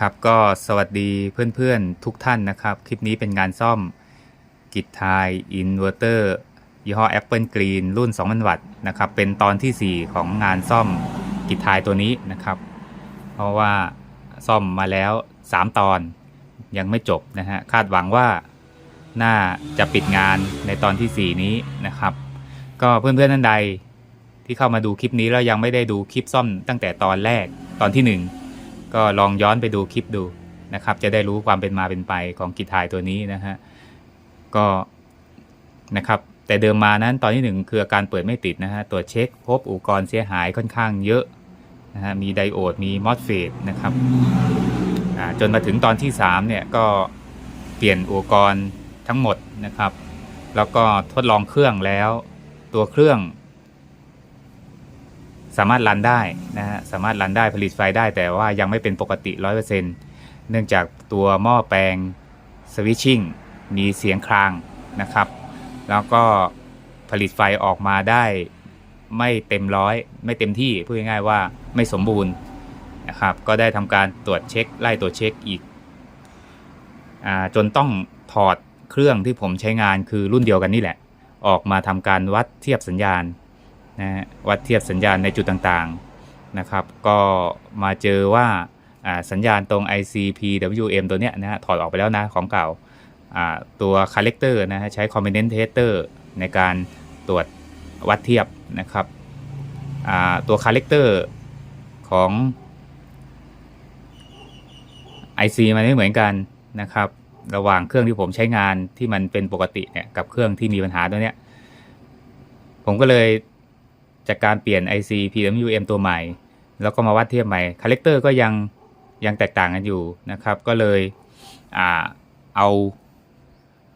ครับก็สวัสดีเพื่อนๆทุกท่านนะครับ คลิปนี้เป็นงานซ่อมกิจทายอินเวอร์เตอร์ยี่ห้อ Apple Green รุ่น 2,000 วัตต์นะครับ เป็นตอนที่ 4 ของงานซ่อมกิจทายตัวนี้นะครับ เพราะว่าซ่อมมาแล้ว 3 ตอนยังไม่จบนะฮะ คาดหวังว่าน่าจะปิดงานในตอนที่ 4 นี้นะครับ ก็เพื่อนๆท่านใดที่เข้ามาดูคลิปนี้แล้วยังไม่ได้ดูคลิปซ่อมตั้งแต่ตอนแรกตอนที่หนึ่ง ก็ลองย้อนไปดูคลิปดูนะครับ จะได้รู้ความเป็นมาเป็นไปของกีทายตัวนี้นะฮะก็นะครับแต่เดิมมานั้นตอนที่หนึ่งคืออาการเปิดไม่ติดนะฮะตรวจเช็คพบอุปกรณ์เสียหายค่อนข้างเยอะนะฮะมีไดโอดมีมอสเฟตนะครับจนมาถึงตอนที่ 3 เนี่ยก็เปลี่ยนอุปกรณ์ทั้งหมดนะครับ แล้วก็ทดลองเครื่องแล้ว ตัวเครื่อง สามารถรันได้นะฮะสามารถรันได้ผลิตไฟได้ แต่ว่ายังไม่เป็นปกติ 100%เนื่องจากตัวหม้อแปลงสวิตชิ่งมีเสียงครางนะครับ แล้วก็ผลิตไฟออกมาได้ไม่เต็มร้อยไม่เต็มที่พูดง่ายๆว่าไม่สมบูรณ์นะครับก็ได้ทำการตรวจเช็ค ไล่ตรวจเช็คอีกอจนต้องถอดเครื่องที่ผมใช้งานคือรุ่นเดียวกันนี่แหละ ออกมาทำการวัดเทียบสัญญาณ นะวัดเทียบสัญญาณในจุดต่างๆนะครับ ก็มาเจอว่าสัญญาณตรง IC PWM ตัวเนี้ยนะฮะถอดออกไปแล้วนะของเก่าตัว collector นะฮะใช้ combinant tester ในการตรวจวัดเทียบนะครับตัว collector ของ IC มันไม่เหมือนกันนะครับ ระหว่างเครื่องที่ผมใช้งานที่มันเป็นปกติเนี่ยกับเครื่องที่มีปัญหาตัวเนี้ยผมก็เลย จากการเปลี่ยน IC PWM ตัวใหม่ แล้วก็มาวัดเทียบใหม่คาแรคเตอร์ก็ยังยังแตกต่างกันอยู่นะครับ ก็เลยอเอา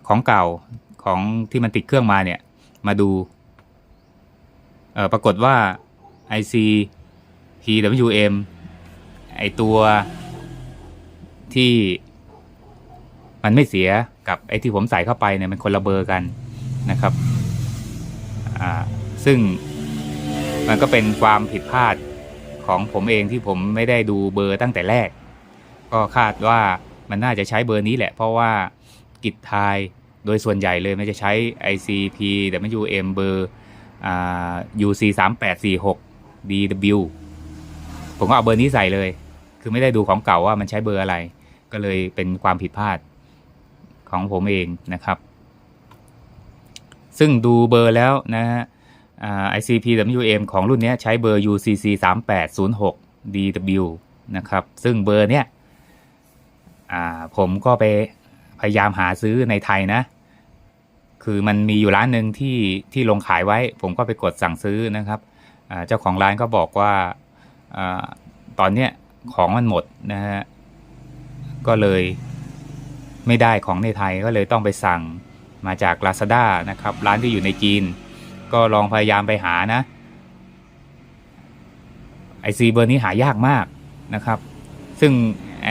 ของเก่าของที่มันติดเครื่องมาเนี่ย มาดูเอ่อปรากฏว่า IC PWM ไอตัวที่มันไม่เสียกับไอที่ผมใส่เข้าไปเนี่ยมันคนละเบอร์กันนะครับอ่าซึ่ง มันก็เป็นความผิดพลาดของผมเองที่ผมไม่ได้ดูเบอร์ตั้งแต่แรก ก็คาดว่ามันน่าจะใช้เบอร์นี้แหละ เพราะว่ากิจทายโดยส่วนใหญ่เลยมันจะใช้ ICP WM เบอร์อ่า UC 3 8 4 6 DW ผมก็เอาเบอร์นี้ใส่เลย คือไม่ได้ดูของเก่าว่ามันใช้เบอร์อะไร ก็เลยเป็นความผิดพลาดของผมเองนะครับ ซึ่งดูเบอร์แล้วนะฮะ ICPWM ของรุ่นนี้ใช้เบอร์ UCC 3806 DW นะครับ ซึ่งเบอร์เนี้ยผมก็ไปพยายามหาซื้อในไทยนะ คือมันมีอยู่ร้านหนึ่งที่ที่ลงขายไว้ ผมก็ไปกดสั่งซื้อนะครับ เจ้าของร้านก็บอกว่าอาตอนเนี้ยของมันหมดนะฮะ ก็เลยไม่ได้ของในไทยก็เลยต้องไปสั่งมาจาก Lazada นะครับ ร้านที่อยู่ในจีน ก็ลองพยายามไปหานะไอซีเบอร์นี้หายากมากนะครับ ซึ่งไอ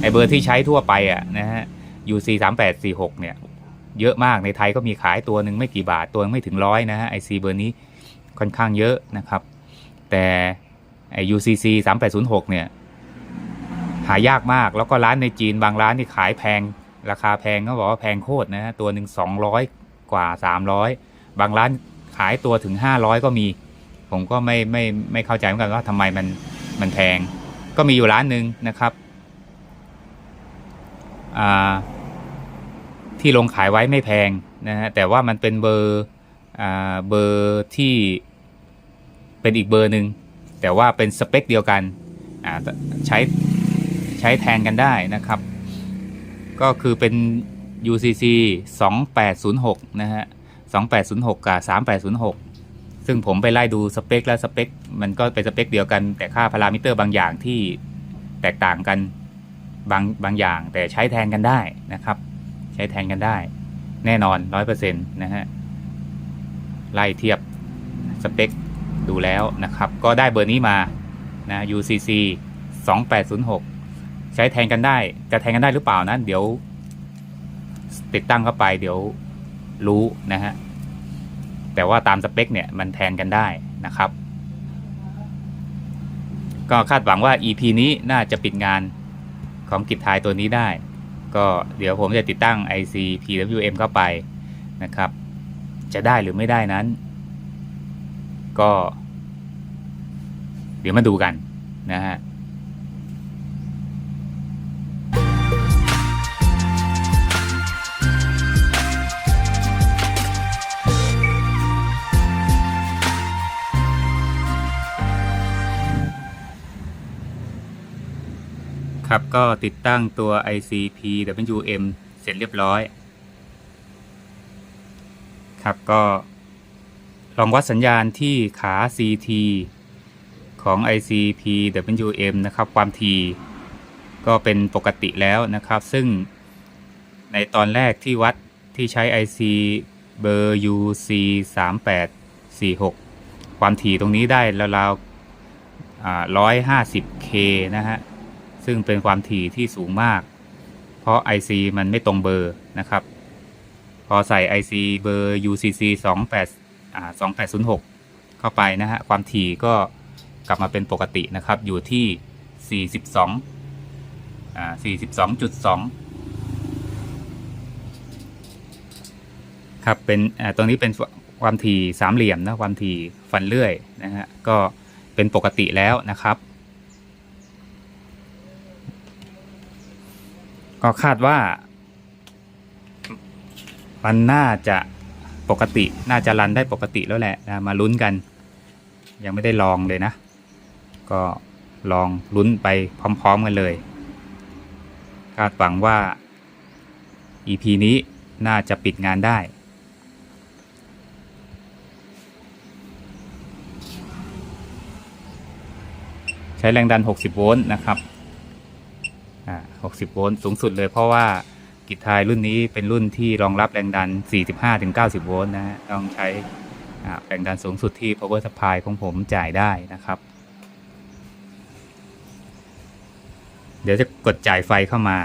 ไอเบอร์ที่ใช้ทั่วไปอะนะฮะ UC 3 8 4 6เนี่ย เยอะมากในไทยก็มีขายตัวหนึ่งไม่กี่บาทตัวไม่ถึงร้อยนะฮะไอซีเบอร์นี้ค่อนข้างเยอะนะครับ แต่ไอ UCC 3 8 0 6เนี่ย หายากมากแล้วก็ร้านในจีนบางร้านนี่ขายแพง ราคาแพงก็บอกว่าแพงโคตรนะฮะตัวหนึ่ง200 กว่า 300 บางร้านขายตัวถึง 500 ก็มี ผมก็ไม่ไม่ไม่เข้าใจเหมือนกันว่าทำไมมันมันแพง ก็มีอยู่ร้านหนึ่งนะครับอ่าที่ลงขายไว้ไม่แพงนะฮะแต่ว่ามันเป็นเบอร์อ่าเบอร์ที่เป็นอีกเบอร์หนึ่งแต่ว่าเป็นสเปคเดียวกันอ่าใช้ใช้แทนกันได้นะครับ ก็คือเป็น UCC 2806 นะฮะ 2806 กับ 3806 ซึ่งผมไปไล่ดูสเปคและสเปค มันก็เป็นสเปคเดียวกัน แต่ค่าพารามิเตอร์บางอย่างที่แตกต่างกันบางบางอย่างแต่ใช้แทนกันได้นะครับ ใช้แทนกันได้ แน่นอน 100%นะฮะไล่เทียบสเปคดูแล้วนะครับ ก็ได้เบอร์นี้มานะ UCC 2806 ใช้แทนกันได้ จะแทนกันได้หรือเปล่านะ เดี๋ยว ติดตั้งเข้าไปเดี๋ยว รู้นะฮะ แต่ว่าตามสเปคเนี่ยมันแทนกันได้นะครับ ก็คาดหวังว่า EP นี้น่าจะปิดงานของกิจทายตัวนี้ได้ ก็เดี๋ยวผมจะติดตั้ง IC PWM เข้าไปนะครับ จะได้หรือไม่ได้นั้น ก็ เดี๋ยวมาดูกันนะฮะ ครับ ก็ติดตั้งตัว IC PWM เสร็จเรียบร้อย ครับก็ลองวัดสัญญาณที่ขา CT ของ IC PWM นะครับ ความถี่ก็เป็นปกติแล้วนะครับ ซึ่งในตอนแรกที่วัดที่ใช้ IC เบอร์ UC 3 8 4 6 ความถี่ตรงนี้ได้ราวๆร้อยห้าสิบ K นะฮะ ซึ่งเป็นความถี่ที่สูงมาก เพราะ IC มันไม่ตรงเบอร์นะครับ พอใส่ IC เบอร์ UCC 28อ่า2806 เข้าไปนะฮะ ความถี่ก็กลับมาเป็นปกตินะครับ อยู่ที่ 42อ่า42.2ครับเป็นตรงนี้เป็นความถี่สามเหลี่ยมนะความถี่ฟันเลื่อยนะฮะก็เป็นปกติแล้วนะครับ ก็คาดว่า มันน่าจะปกติ น่าจะรันได้ปกติแล้วแหละนะมาลุ้นกัน ยังไม่ได้ลองเลยนะ ก็ลองลุ้นไปพร้อม ๆ กันเลย คาดหวังว่า EP นี้น่าจะปิดงานได้ใช้แรงดัน 60 โวลต์นะครับ 60 โวลต์สูงสุดเลยเพราะว่ากิจทายรุ่นนี้เป็นรุ่นที่รองรับแรงดัน 45-90 โวลต์นะฮะต้องใช้แรงดันสูงสุดที่ power supply ของผมจ่ายได้นะครับ เดี๋ยวจะกดจ่ายไฟเข้ามา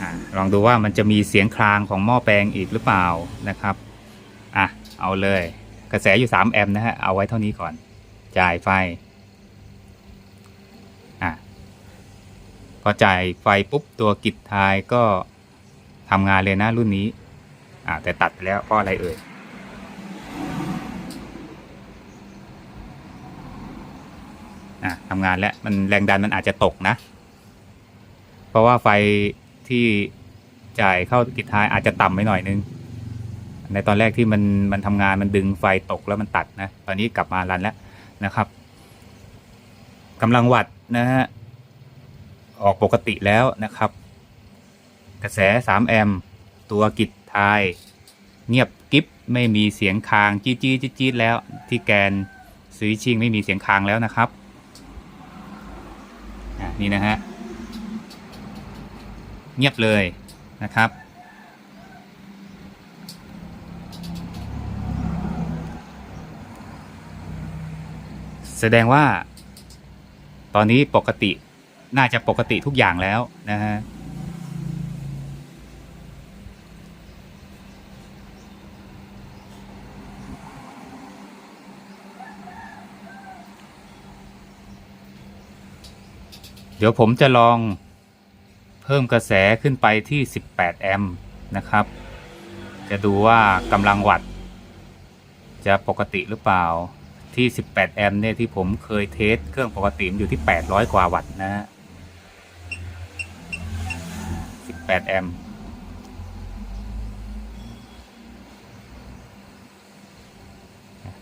อลองดูว่ามันจะมีเสียงคลางของหม้อแปลงอีกหรือเปล่านะครับอะเอาเลย กระแสอยู่ 3 แอมป์นะฮะ เอาไว้เท่านี้ก่อน จ่ายไฟ อะ พอจ่ายไฟปุ๊บตัวกิจทายก็ทำงานเลยนะรุ่นนี้อ่าแต่ตัดไปแล้วเพราะอะไรเอ่ยอะทำงานแล้วมันแรงดันมันอาจจะตกนะ เพราะว่าไฟที่จ่ายเข้ากิจทายอาจจะต่ำไปหน่อยนึง ในตอนแรกที่มันมันทำงานมันดึงไฟตกแล้วมันตัดนะ ตอนนี้กลับมารันแล้วนะครับกำลังวัดนะฮะ ออกปกติแล้วนะครับ กระแส 3 แอมป์ตัวกิจทาย เงียบกิ๊บไม่มีเสียงคางจี๊ดจี๊ดจี๊ดจี๊ดแล้วที่แกนสวิตชิ่งไม่มีเสียงคางแล้วนะครับนี่นะฮะเงียบเลยนะครับ แสดงว่า ตอนนี้ปกติ น่าจะปกติทุกอย่างแล้วนะฮะเดี๋ยวผมจะลองเพิ่มกระแสขึ้นไปที่ 18 แอมป์นะครับ จะดูว่ากำลังวัตจะปกติหรือเปล่าที่ 18 แอมป์เนี่ยที่ผมเคยเทสเครื่องปกติมันอยู่ที่ 800 กว่าวัตต์นะฮะ 8 แอมป์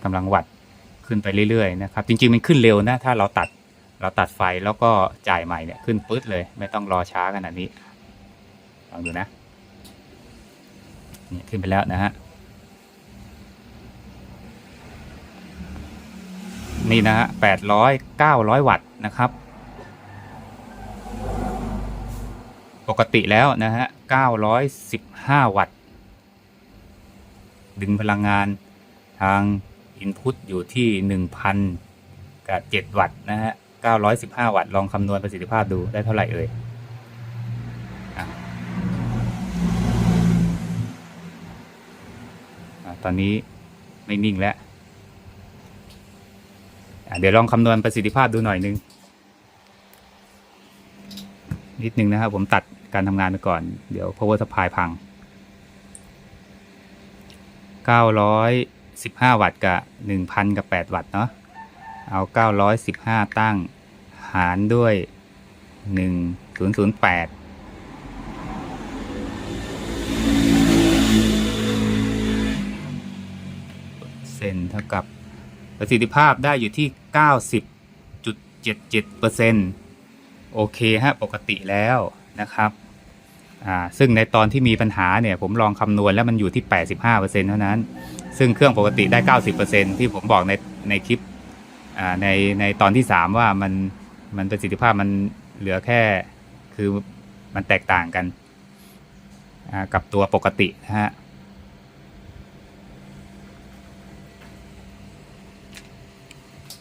กำลังวัตต์ขึ้นไปเรื่อยๆนะครับ จริงๆ มันขึ้นเร็วนะ ถ้าเราตัดเราตัดไฟแล้วก็จ่ายใหม่เนี่ยขึ้นปื๊ดเลย ไม่ต้องรอช้าขนาดนี้ลองดูนะเนี่ยขึ้นไปแล้วนะฮะนี่นะฮะแปดร้อยเก้าร้อยวัตต์นะครับ ปกติแล้วนะฮะเก้าร้อยสิบห้าวัตต์ ดึงพลังงานทางอินพุตอยู่ที่หนึ่งพันกับเจ็ดวัตต์นะฮะเก้าร้อยสิบห้าวัตต์ ลองคำนวณประสิทธิภาพดูได้เท่าไหร่เอ่ยตอนนี้ไม่นิ่งแล้ว เดี๋ยวลองคำนวณประสิทธิภาพดูหน่อยนึง นิดนึงนะครับผมตัด การทำงานไปก่อน เดี๋ยว power supply พัง 915 วัตต์กับ 1,000 กับ 8 วัตต์เนาะเอา 915 ตั้งหารด้วย 1008เซนเท่ากับประสิทธิภาพได้อยู่ที่ 90.77%โอเคฮะ ปกติแล้ว นะครับอ่าซึ่งในตอนที่มีปัญหาเนี่ยผมลองคำนวณแล้วมันอยู่ที่ 85%เท่านั้น ซึ่งเครื่องปกติได้ 90%ที่ผมบอกในในคลิปอ่าในในตอนที่ 3 ว่ามันมันประสิทธิภาพมันเหลือแค่คือมันแตกต่างกันอ่ากับตัวปกตินะฮะ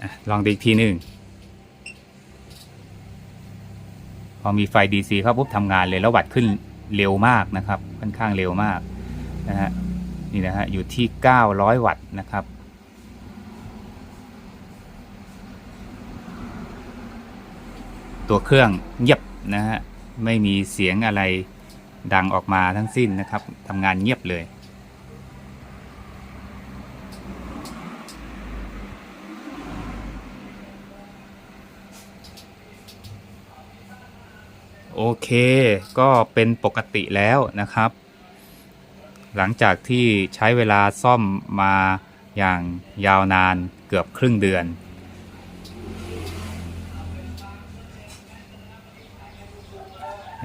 อะลองดูอีกทีหนึ่ง พอมีไฟ DC เข้าปุ๊บทำงานเลยแล้ววัดขึ้นเร็วมากนะครับค่อนข้างเร็วมากนะฮะนี่นะฮะอยู่ที่ 900 วัตต์นะครับ ตัวเครื่องเงียบนะฮะไม่มีเสียงอะไรดังออกมาทั้งสิ้นนะครับทำงานเงียบเลย โอเค ก็เป็นปกติแล้วนะครับ หลังจากที่ใช้เวลาซ่อมมาอย่างยาวนานเกือบครึ่งเดือน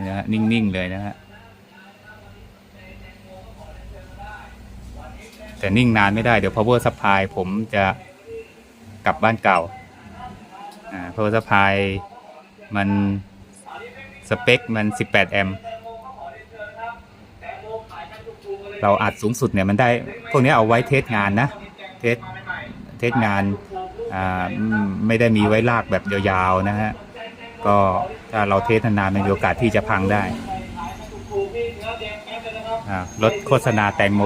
นะฮะนิ่ง ๆ เลยนะฮะ แต่นิ่งนานไม่ได้ เดี๋ยว power supply ผมจะกลับบ้านเก่า อ่า power supply มัน สเปคมัน 18 แอมป์เราอัดสูงสุดเนี่ยมันได้ พวกนี้เอาไว้เทสงานนะ เทสเทสงานไม่ได้มีไว้ลากแบบยาวๆนะฮะ ก็ถ้าเราเทสนานๆมันมีโอกาสที่จะพังได้รถโฆษณาแตงโม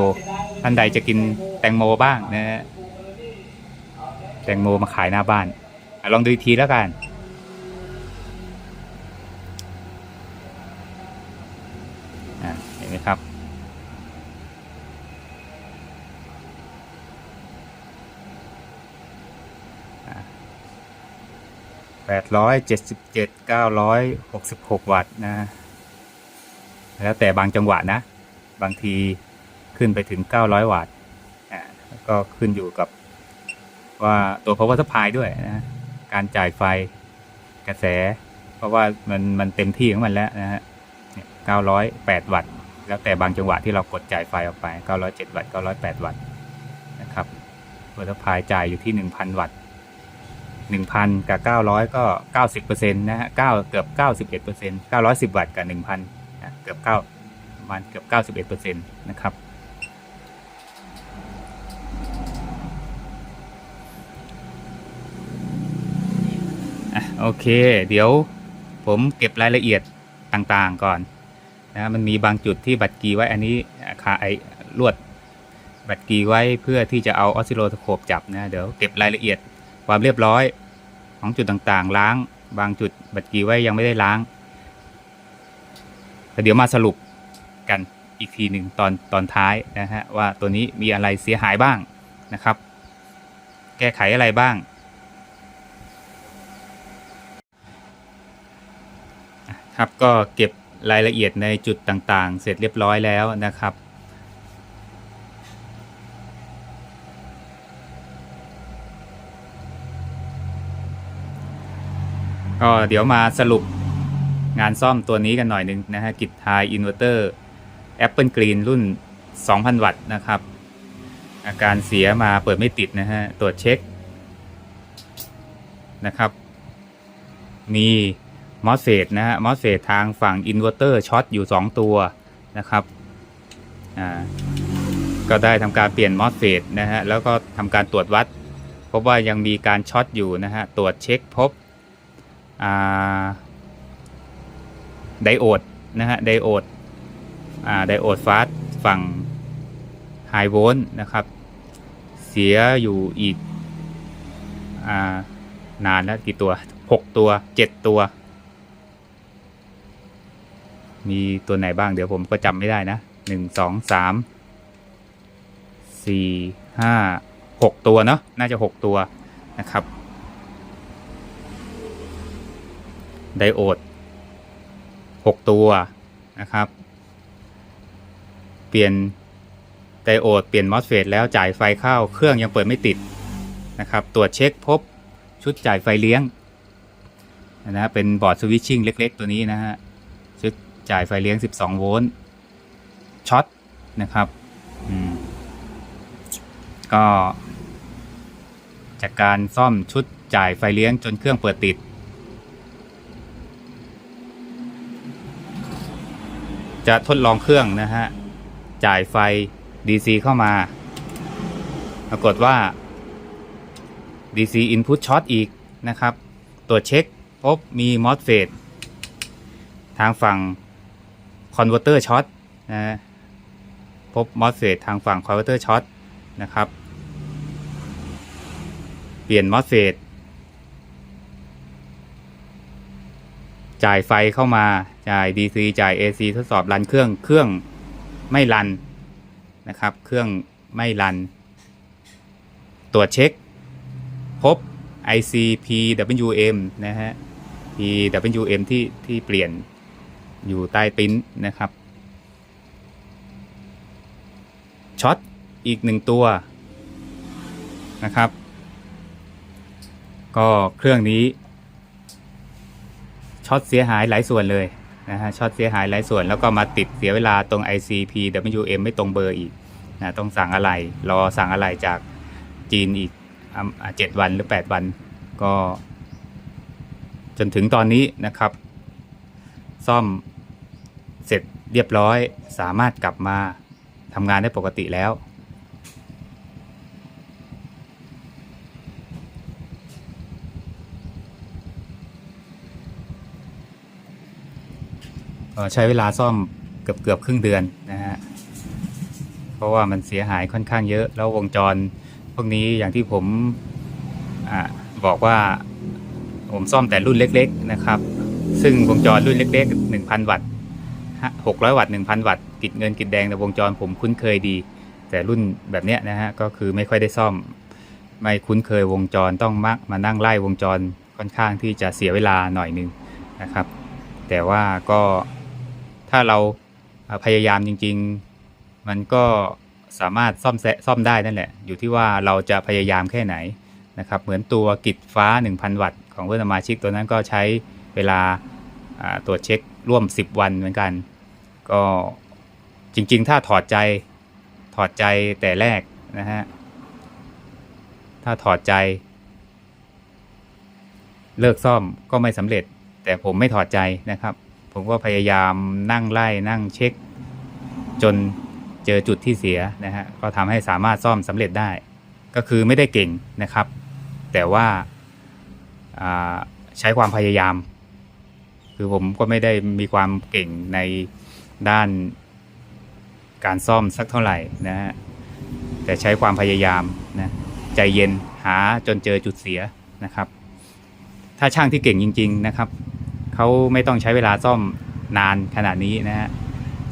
ท่านใดจะกินแตงโมบ้างนะฮะ แตงโมมาขายหน้าบ้านอลองดูอีกทีแล้วกัน แปดร้อยเจ็ดสิบเจ็ดเก้าร้อยหกสิบหกวัตต์นะ แล้วแต่บางจังหวะนะ บางทีขึ้นไปถึงเก้าร้อยวัตต์ก็ขึ้นอยู่กับว่าตัว power supply ด้วยนะ การจ่ายไฟกระแส เพราะว่ามันมันเต็มที่ของมันแล้วนะฮะเก้าร้อยแปดวัตต์ แล้วแต่บางจังหวะที่เรากดจ่ายไฟออกไปเก้าร้อยเจ็ดวัตต์เก้าร้อยแปดวัตต์นะครับ power supply จ่ายอยู่ที่หนึ่งพันวัตต์ หนึ่งพันกับเก้าร้อยก็เก้าสิบเปอร์เซ็นต์นะฮะเก้าเกือบเก้าสิบเอ็ดเปอร์เซ็นต์เก้าร้อยสิบวัตต์กับหนึ่งพันนะเกือบเก้าประมาณเกือบเก้าสิบเอ็ดเปอร์เซ็นต์นะครับ โอเค เดี๋ยวผมเก็บรายละเอียดต่างๆก่อนนะมันมีบางจุดที่บัตรกีไว้อันนี้อะขาไอลวดบัตรกีไว้เพื่อที่จะเอาออสซิโลสโคปจับนะ เดี๋ยวเก็บรายละเอียด ความเรียบร้อยของจุดต่างๆ ล้าง บางจุดบัตรกีไว้ยังไม่ได้ล้างแต่เดี๋ยวมาสรุปกันอีกทีหนึ่งตอนตอนท้ายนะฮะว่าตัวนี้มีอะไรเสียหายบ้างนะครับ แก้ไขอะไรบ้าง ครับก็เก็บรายละเอียดในจุดต่างๆ เสร็จเรียบร้อยแล้วนะครับ ก็เดี๋ยวมาสรุปงานซ่อมตัวนี้กันหน่อยหนึ่งนะฮะกิจทายอินเวอร์เตอร์ Apple Green รุ่น 2,000 วัตต์นะครับ อาการเสียมาเปิดไม่ติดนะฮะ ตรวจเช็คนะครับ มีมอสเฟตนะฮะมอสเฟตทางฝั่งอินเวอร์เตอร์ช็อตอยู่ 2 ตัวนะครับอ่าก็ได้ทำการเปลี่ยนมอสเฟตนะฮะ แล้วก็ทำการตรวจวัด พบว่ายังมีการช็อตอยู่นะฮะ ตรวจเช็คพบ ไดโอดนะฮะไดโอดไดโอดฟาสฝั่งไฮโวลต์นะครับ เสียอยู่อีกอานานแล้วกี่ตัวหกตัวเจ็ดตัว มีตัวไหนบ้างเดี๋ยวผมก็จำไม่ได้นะหนึ่งสองสามสี่ห้าหกตัวเนาะน่าจะหกตัวนะครับ ไดโอดหกตัวนะครับ เปลี่ยนไดโอด เปลี่ยนมอสเฟตแล้วจ่ายไฟเข้าเครื่องยังเปิดไม่ติดนะครับ ตรวจเช็คพบชุดจ่ายไฟเลี้ยงนะฮะเป็นบอร์ดสวิตชิ่งเล็ก ๆ ตัวนี้นะฮะชุดจ่ายไฟเลี้ยง 12 โวลต์ช็อตนะครับอืมก็จากการซ่อมชุดจ่ายไฟเลี้ยงจนเครื่องเปิดติด จะทดลองเครื่องนะฮะ จ่ายไฟ DC เข้ามา ปรากฏว่า DC input ช็อตอีกนะครับ ตรวจเช็คพบมี MOSFET ทางฝั่ง converter ช็อตนะฮะพบ MOSFET ทางฝั่ง converter ช็อตนะครับ เปลี่ยน MOSFET จ่ายไฟเข้ามา จ่าย DC จ่าย AC ทดสอบรันเครื่องเครื่องไม่รันนะครับ เครื่องไม่รัน ตรวจเช็ค พบ IC PWM นะฮะ PWM ที่ที่เปลี่ยนอยู่ใต้ปิ้นนะครับช็อตอีกหนึ่งตัวนะครับ ก็เครื่องนี้ช็อตเสียหายหลายส่วนเลย นะฮะช็อตเสียหายหลายส่วน แล้วก็มาติดเสียเวลาตรง IC PWM ไม่ตรงเบอร์อีกนะต้องสั่งอะไรรอสั่งอะไรจากจีนอีกเจ็ดวันหรือ 8 วันก็ จนถึงตอนนี้นะครับ ซ่อมเสร็จเรียบร้อยสามารถกลับมาทำงานได้ปกติแล้ว ใช้เวลาซ่อมเกือบเกือบครึ่งเดือนนะฮะเพราะว่ามันเสียหายค่อนข้างเยอะ แล้ววงจรพวกนี้อย่างที่ผมอบอกว่าผมซ่อมแต่รุ่นเล็ก ๆ นะครับ ซึ่งวงจรรุ่นเล็ก ๆ 1,000 วัตต์600 วัตต์ 1,000 วัตต์กิดเงินกิดแดงแต่วงจรผมคุ้นเคยดี แต่รุ่นแบบเนี้ยนะฮะก็คือไม่ค่อยได้ซ่อม ไม่คุ้นเคยวงจรต้องมักมานั่งไล่วงจรค่อนข้างที่จะเสียเวลาหน่อยนึงนะครับ แต่ว่าก็ ถ้าเราพยายามจริง ๆ มันก็สามารถซ่อมแซะซ่อมได้นั่นแหละ อยู่ที่ว่าเราจะพยายามแค่ไหนนะครับ เหมือนตัวกิจฟ้า 1,000 วัตต์ของเพื่อนสมาชิกตัวนั้นก็ใช้เวลาตรวจเช็คร่วม 10 วันเหมือนกัน ก็จริง ๆ ถ้าถอดใจถอดใจแต่แรกนะฮะ ถ้าถอดใจ เลิกซ่อมก็ไม่สำเร็จ แต่ผมไม่ถอดใจนะครับ ผมก็พยายามนั่งไล่นั่งเช็ค จนเจอจุดที่เสียนะฮะก็ทำให้สามารถซ่อมสำเร็จได้ ก็คือไม่ได้เก่งนะครับ แต่ว่าใช้ความพยายาม คือผมก็ไม่ได้มีความเก่งในด้านการซ่อมสักเท่าไหร่นะฮะแต่ใช้ความพยายามนะใจเย็นหาจนเจอจุดเสียนะครับ ถ้าช่างที่เก่งจริง ๆ นะครับ เขาไม่ต้องใช้เวลาซ่อมนานขนาดนี้นะฮะ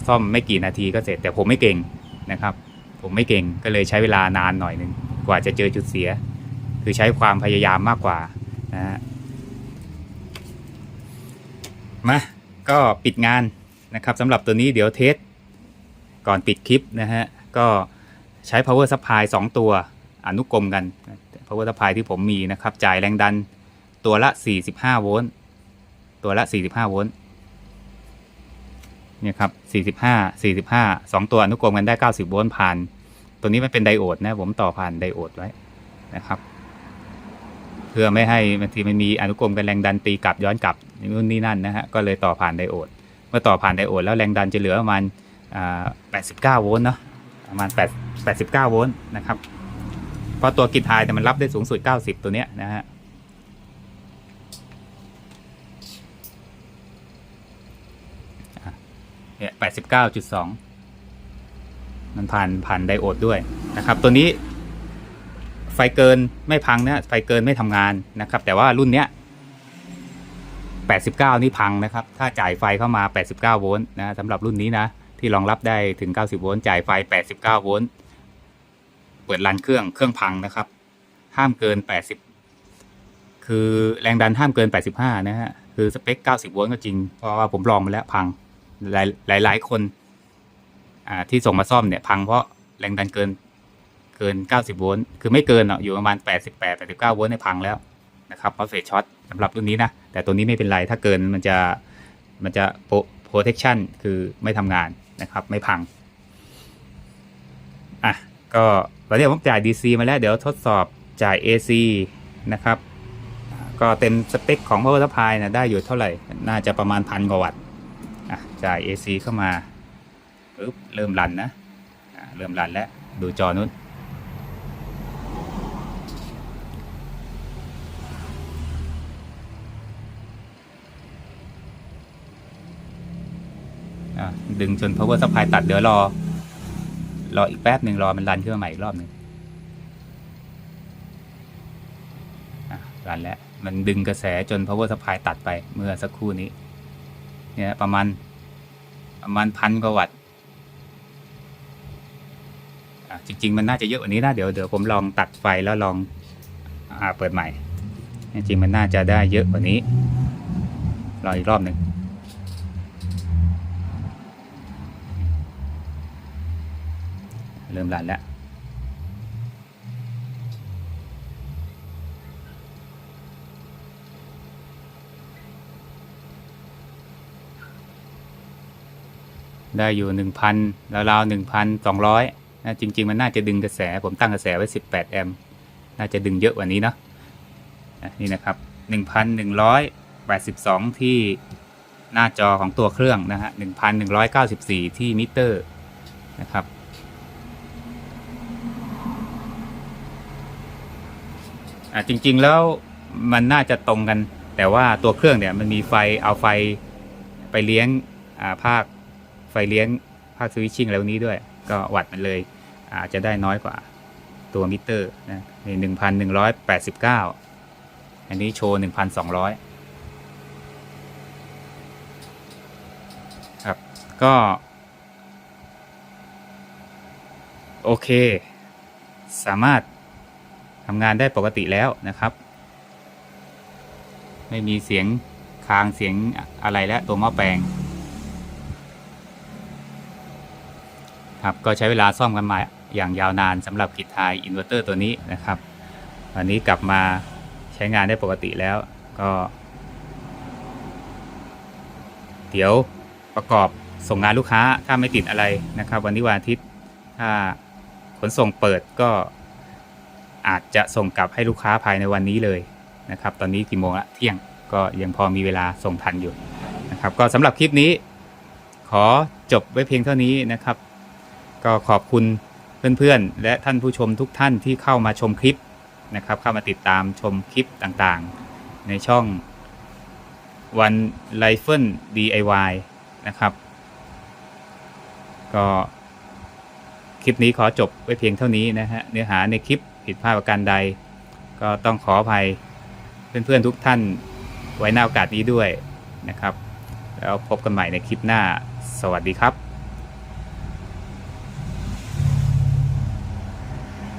ซ่อมไม่กี่นาทีก็เสร็จแต่ผมไม่เก่งนะครับ ผมไม่เก่งก็เลยใช้เวลานานหน่อยหนึ่งกว่าจะเจอจุดเสีย คือใช้ความพยายามมากกว่านะฮะมาก็ปิดงานนะครับสำหรับตัวนี้เดี๋ยวเทสก่อนปิดคลิปนะฮะก็ใช้ power supply 2 ตัวอนุกรมกัน power supply ที่ผมมีนะครับจ่ายแรงดันตัวละ 45 โวลต์ ตัวละ 45 โวลต์เนี่ยครับ 45 45 2 ตัวอนุกรมกันได้ 90 โวลต์ผ่าน ตัวนี้มันเป็นไดโอดนะ ผมต่อผ่านไดโอดไว้นะครับ เพื่อไม่ให้บางทีมันมีอนุกรมกันแรงดันตีกลับย้อนกลับนู่นนี่นั่นนะฮะ ก็เลยต่อผ่านไดโอด เมื่อต่อผ่านไดโอดแล้วแรงดันจะเหลือประมาณ89 โวลต์เนาะ ประมาณ8 89 โวลต์นะครับ เพราะตัวกิทไฮแต่มันรับได้สูงสุด 90 ตัวเนี้ยนะฮะ เนี่ยแปดสิบเก้าจุดสองมันผ่านผ่านไดโอดด้วยนะครับ ตัวนี้ไฟเกินไม่พังนะไฟเกินไม่ทำงานนะครับ แต่ว่ารุ่นเนี้ย 89 นี่พังนะครับ ถ้าจ่ายไฟเข้ามา 89 โวลต์นะสำหรับรุ่นนี้นะ ที่รองรับได้ถึง 90 โวลต์จ่ายไฟ 89 โวลต์เปิดรันเครื่องเครื่องพังนะครับ ห้ามเกิน 80 คือแรงดันห้ามเกิน 85 นะฮะคือสเปค 90 โวลต์ก็จริง เพราะว่าผมลองมาแล้วพัง หลายหลายหลายคน อ่า ที่ส่งมาซ่อมเนี่ย พังเพราะแรงดันเกิน เกิน 90 โวลต์คือไม่เกินหรอกอยู่ประมาณ 88 89 โวลต์ในยพังแล้วนะครับเพราะเฟสช็อตสำหรับรุ่นนี้นะ แต่ตัวนี้ไม่เป็นไรถ้าเกินมันจะมันจะ protection คือไม่ทำงานนะครับ ไม่พัง อะ ก็ตอนนี้ผมจ่าย DC มาแล้วเดี๋ยวทดสอบจ่าย AC นะครับ ก็เต็มสเปคของ power supply นะได้อยู่เท่าไหร่ น่าจะประมาณพันกว่าวัตต์ จ่าย AC เข้ามาปึ๊บเริ่มรันนะเริ่มรันแล้วดูจอนู้นดึงจน power supply ตัดเดี๋ยวรอ รออีกแป๊บหนึ่งรอมันรันขึ้นมาใหม่อีกรอบหนึ่งอะรันแล้ว มันดึงกระแสจน power supply ตัดไปเมื่อสักครู่นี้ เนี่ยประมาณประมาณพันกว่าวัตต์จริง ๆ มันน่าจะเยอะกว่านี้นะเดี๋ยวเดี๋ยวผมลองตัดไฟแล้วลองอ่าเปิดใหม่ จริง ๆ มันน่าจะได้เยอะกว่านี้รออีกรอบหนึ่งเริ่มรันแล้ว ได้อยู่หนึ่งพันราวๆหนึ่งพันสองร้อยนะจริง ๆ มันน่าจะดึงกระแส ผมตั้งกระแสไว้สิบแปดแอมป์น่าจะดึงเยอะกว่านี้เนาะนี่นะครับหนึ่งพันหนึ่งร้อยแปดสิบสองที่หน้าจอของตัวเครื่องนะฮะหนึ่งพันหนึ่งร้อยเก้าสิบสี่ที่มิเตอร์นะครับอะจริง ๆ แล้วมันน่าจะตรงกัน แต่ว่าตัวเครื่องเนี่ยมันมีไฟเอาไฟไปเลี้ยงอ่าภาค ฟเลี้ยงภาคสวิตชิ่งอะไรพวกนี้ด้วย ก็วัดมันเลย อาจจะได้น้อยกว่าตัวมิเตอร์นะหนึ่งพันหนึ่งร้อยแปดสิบเก้าอันนี้โชว์หนึ่งพันสองร้อยครับก็ โอเค สามารถทำงานได้ปกติแล้วนะครับ ไม่มีเสียงคางเสียงอะไรแล้วตัวหม้อแปลง ครับก็ใช้เวลาซ่อมกันมาอย่างยาวนานสำหรับกิจทยอินเวอร์เตอร์ตัวนี้นะครับวันนี้กลับมาใช้งานได้ปกติแล้วก็ เดี๋ยวประกอบส่งงานลูกค้าถ้าไม่ติดอะไรนะครับ วันนี้วันอาทิตย์ถ้าขนส่งเปิดก็อาจจะส่งกลับให้ลูกค้าภายในวันนี้เลยนะครับ ตอนนี้กี่โมงละเที่ยงก็ยังพอมีเวลาส่งทันอยู่นะครับ ก็สำหรับคลิปนี้ ขอจบไว้เพียงเท่านี้นะครับ ก็ขอบคุณเพื่อนๆ และท่านผู้ชมทุกท่านที่เข้ามาชมคลิปนะครับ เข้ามาติดตามชมคลิปต่างๆ ในช่อง One Rifle DIY นะครับ ก็คลิปนี้ขอจบไว้เพียงเท่านี้นะฮะ เนื้อหาในคลิปผิดพลาดประการใด ก็ต้องขออภัยเพื่อนๆทุกท่านไว้หน้าโอกาสนี้ด้วยนะครับ แล้วพบกันใหม่ในคลิปหน้า สวัสดีครับ